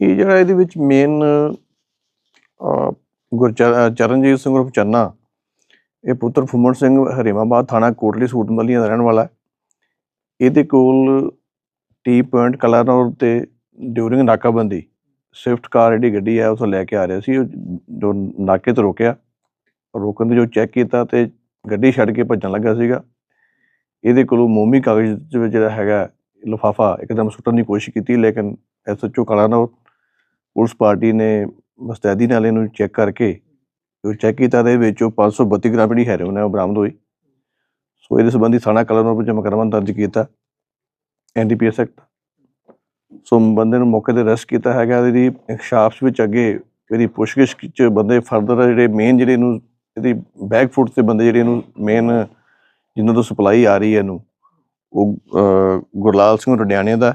ਇਹ ਜਿਹੜਾ ਇਹਦੇ ਵਿੱਚ ਮੇਨ ਗੁਰਚਰ ਚਰਨਜੀਤ ਸਿੰਘ ਉਰਫ ਚੰਨਾ, ਇਹ ਪੁੱਤਰ ਫੁੰਮਣ ਸਿੰਘ ਹਰੀਮਾਬਾਦ ਥਾਣਾ ਕੋਟਲੀ ਸੂਟ ਮਲੀਆਂ ਦਾ ਰਹਿਣ ਵਾਲਾ ਹੈ। ਇਹਦੇ ਕੋਲ ਟੀ ਪੁਆਇੰਟ ਕਲਾਨੌਰ ਤੇ ਡਿਊਰਿੰਗ ਨਾਕਾਬੰਦੀ, ਸਵਿਫਟ ਕਾਰ ਜਿਹੜੀ ਗੱਡੀ ਹੈ ਉਸ ਲੈ ਕੇ ਆ ਰਿਹਾ ਸੀ, ਉਹ ਜੋ ਨਾਕੇ ਤੇ ਰੋਕਿਆ। ਰੋਕਣ ਦੇ ਜੋ ਚੈੱਕ ਕੀਤਾ ਤੇ ਗੱਡੀ ਛੱਡ ਕੇ ਭੱਜਣ ਲੱਗਾ ਸੀਗਾ। ਇਹਦੇ ਕੋਲੋਂ ਮੋਮੀ ਕਾਗਜ਼ ਦੇ ਜਿਹੜਾ ਹੈਗਾ, ਲਿਫਾਫਾ ਇੱਕਦਮ ਸੁੱਟਣ ਦੀ ਕੋਸ਼ਿਸ਼ ਕੀਤੀ, ਲੇਕਿਨ ਐਸਐਚਓ ਕਲਾਨੌਰ ਪੁਲਿਸ ਪਾਰਟੀ ਨੇ ਮਸਤੈਦੀ ਨਾਲ ਇਹਨੂੰ ਚੈੱਕ ਕਰਕੇ ਜੋ ਚੈੱਕ ਕੀਤਾ ਤੇ ਵਿੱਚੋਂ 532 ਗ੍ਰਾਮ ਜਿਹੜੀ ਹੈਰੋਇਨ ਹੈ ਉਹ ਬਰਾਮਦ ਹੋਈ। ਸੋ ਇਹਦੇ ਸੰਬੰਧੀ ਥਾਣਾ ਕਲਰ ਵਿੱਚ ਮੁਕੱਦਮਾ ਦਰਜ ਕੀਤਾ ਐਨਡੀਪੀਐਸ ਐਕਟ। ਸੋ ਬੰਦੇ ਨੂੰ ਮੌਕੇ ਤੇ ਅਰੈਸਟ ਕੀਤਾ ਹੈਗਾ ਇਹਦੀ ਇਨਕਸ਼ਾਫ ਵਿੱਚ ਅੱਗੇ ਇਹਦੀ ਪੁੱਛਗਿੱਛ ਚ ਬੰਦੇ ਫਰਦਰ ਜਿਹੜੇ ਮੇਨ ਜਿਹੜੇ ਇਹਨੂੰ, ਇਹਦੀ ਬੈਕ ਫੁੱਟ ਤੇ ਬੰਦੇ ਜਿਹੜੇ ਇਹਨੂੰ ਮੇਨ ਜਿਨ੍ਹਾਂ ਤੋਂ ਸਪਲਾਈ ਆ ਰਹੀ ਹੈ ਇਹਨੂੰ, ਉਹ ਗੁਰਲਾਲ ਸਿੰਘ ਰਡਿਆਣੇ ਦਾ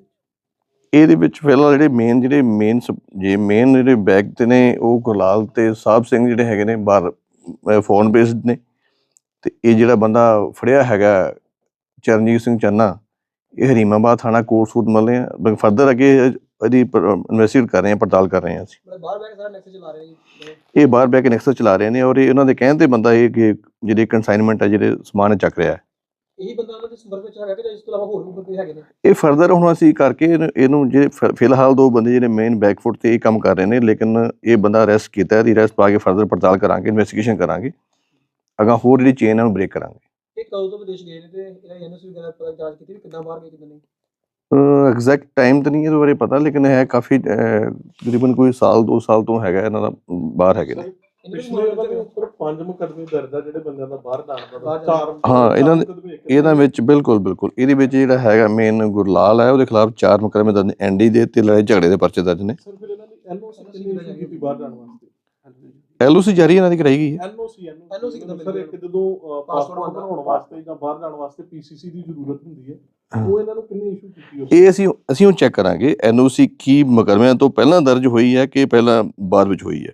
ਇਹਦੇ ਵਿੱਚ ਫਿਲਹਾਲ ਜਿਹੜੇ ਮੇਨ ਜਿਹੜੇ ਮੇਨ ਜੇ ਮੇਨ ਜਿਹੜੇ ਬੈਗ ਤੇ ਨੇ ਉਹ ਗੁਰਲਾਲ ਤੇ ਸਾਹਿਬ ਸਿੰਘ ਜਿਹੜੇ ਹੈਗੇ ਨੇ ਬਾਹਰ ਫੋਨ ਬੇਸਡ ਨੇ। ਤੇ ਇਹ ਜਿਹੜਾ ਬੰਦਾ ਫੜਿਆ ਹੈਗਾ ਚਰਨਜੀਤ ਸਿੰਘ ਚੰਨਾ ਇਹ ਹਰੀਮਾਬਾਦ ਥਾਣਾ ਕੋਟ ਸੂਟ ਮਲੇ ਆ। ਫਰਦਰ ਅੱਗੇ ਇਹਦੀ ਇਨਵੈਸਟੀਗੇਟ ਕਰ ਰਹੇ ਆ ਪੜਤਾਲ ਕਰ ਰਹੇ ਆ ਅਸੀਂ। ਮਤਲਬ ਬਾਹਰ ਬੈਠ ਕੇ ਸਾਰਾ ਮੈਸੇਜ ਚਲਾ ਰਹੇ ਜੀ। ਇਹ ਬਾਹਰ ਬੈਕ ਨੈਕਸਸ ਚਲਾ ਰਹੇ ਨੇ ਔਰ ਇਹ ਉਹਨਾਂ ਦੇ ਕਹਿਣ ਤੇ ਬੰਦਾ ਇਹ ਕਿ ਜਿਹੜੇ ਕਨਸਾਈਨਮੈਂਟ ਹੈ ਜਿਹੜੇ ਸਮਾਨ ਚੱਕ ਰਿਹਾ ਹੈ। ਇਹੀ ਬੰਦਾ ਉਹਨਾਂ ਦੇ ਸੰਪਰਕ ਵਿੱਚ ਹੈਗਾ ਕਿ ਜਾਂ ਇਸ ਤੋਂ ਇਲਾਵਾ ਹੋਰ ਵੀ ਬੰਦੇ ਹੈਗੇ ਨੇ। ਇਹ ਫਰਦਰ ਹੁਣ ਅਸੀਂ ਕਰਕੇ ਇਹਨੂੰ- ਇਹਨੂੰ ਫਿ- ਫਿਲਹਾਲ ਦੋ ਬੰਦੇ ਜਿਹੜੇ ਮੇਨ ਬੈਕਫੁੱਟ ਤੇ ਇਹ ਕੰਮ ਕਰ ਰਹੇ ਨੇ ਲੇਕਿਨ ਇਹ ਬੰਦਾ ਅਰੈਸਟ ਕੀਤਾ ਇਹਦੀ ਅਰੈਸਟ ਪਾ ਕੇ ਫਰਦਰ ਪੜਤਾਲ ਕਰਾਂਗੇ ਇਨਵੈਸਟੀਗੇਸ਼ਨ ਕਰਾਂਗੇ। ਅਗਾ ਹੋਰ ਜਿਹੜੀ ਚੇਨ ਹੈ ਉਹਨੂੰ ਬ੍ਰੇਕ ਕਰਾਂਗੇ। ਇਹ ਕਦੋਂ ਤੋਂ ਵਿਦੇਸ਼ ਗਏ ਨੇ ਤੇ ਇਹਨਾਂ ਐਨਐਸ ਵਗੈਰਾ ਪਤਾ ਜਾਂਚ ਕੀਤੀ ਵੀ ਕਿੱਦਾਂ ਬਾਹਰ ਗਏ ਕਿੱਦਾਂ ਨਹੀਂ? ਐਗਜ਼ੈਕਟ ਟਾਈਮ ਤਾਂ ਨਹੀਂ ਇਹਦੇ ਬਾਰੇ ਪਤਾ ਲੇਕਿਨ ਹੈ ਕਾਫੀ ਅਹ, ਤਕਰੀਬਨ ਕੋਈ ਸਾਲ ਦੋ ਸਾਲ ਤੋਂ ਹੈਗਾ ਇਹਨਾਂ ਦਾ ਬਾਹਰ ਹੈਗੇ ਨੂੰ। ਪਿਛਲੇ ਮਾਮਲੇ ਵਾਰ ਚ ਸਿਰਫ ਪੰਜ ਮੁਕੱਦਮੇ ਦਰਜ ਆ ਜਿਹੜੇ ਬੰਦਿਆਂ ਦਾ ਬਾਹਰ ਜਾਣ ਦਾ ਬਾਹਰ ਚਾਰ ਹਾਂ, ਇਹਨਾਂ ਦੇ- ਮੁਕੱਦਮੇ ਇੱਕ ਇਹਨਾਂ ਵਿੱਚ ਬਿਲਕੁਲ ਬਿਲਕੁਲ। ਇਹਦੇ ਵਿੱਚ ਜਿਹੜਾ ਹੈਗਾ ਮੇਨ ਗੁਰਲਾਲ ਹੈ ਉਹਦੇ ਖਿਲਾਫ ਚਾਰ ਮੁਕੱਦਮੇ ਦਰਜ ਐਨਡੀ ਦੇ ਤੇ ਲੜਾਈ ਝਗੜੇ ਦੇ ਪਰਚੇ ਦਰਜ ਨੇ। ਸਰ ਫਿਰ ਇਹਨਾਂ ਦੀ ਐਨਓਸੀ ਕਿੰਨੀ ਇਸ਼ੂ ਕੀਤੀ ਬਾਹਰ ਜਾਣ ਵਾਸਤੇ? ਐਲਓਸੀ ਜਾਰੀ ਇਹਨਾਂ ਦੀ ਕਰਾਈ ਗਈ ਹੈ। ਐਨਓਸੀ NOC ਕਿੱਦਾਂ ਸਰ ਇੱਕ ਜਦੋਂ ਪਾਸਪੋਰਟ ਬਣਾਉਣਾ ਬਣਾਉਣ ਵਾਸਤੇ ਜਾਂ ਬਾਹਰ ਜਾਣ ਵਾਸਤੇ ਪੀਸੀਸੀ ਦੀ ਜ਼ਰੂਰਤ ਹੁੰਦੀ ਹੈ ਹਾਂ। ਉਹ ਇਹਨਾਂ ਨੂੰ ਕਿੰਨੀ ਇਸ਼ੂ ਕੀਤੀ ਉਸ ਇਹ ਅਸੀਂ ਅਸੀਂ ਉਹ ਚੈੱਕ ਕਰਾਂਗੇ ਐਨਓਸੀ ਕੀ ਮੁਕੱਦਮਿਆਂ ਤੋਂ ਪਹਿਲਾਂ ਦਰਜ ਹੋਈ ਹੈ ਕਿ ਪਹਿਲਾਂ ਬਾਅਦ ਵਿੱਚ ਹੋਈ ਹੈ।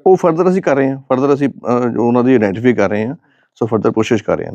ਉਹ ਫਰਦਰ ਅਸੀਂ ਕਰ ਰਹੇ ਹਾਂ ਫਰਦਰ ਅਸੀਂ ਜੋ ਉਹਨਾਂ ਦੀ ਆਇਡੈਂਟੀਫਾਈ ਕਰ ਰਹੇ ਹਾਂ ਸੋ ਫਰਦਰ ਕੋਸ਼ਿਸ਼ ਕਰ ਰਹੇ ਹਾਂ।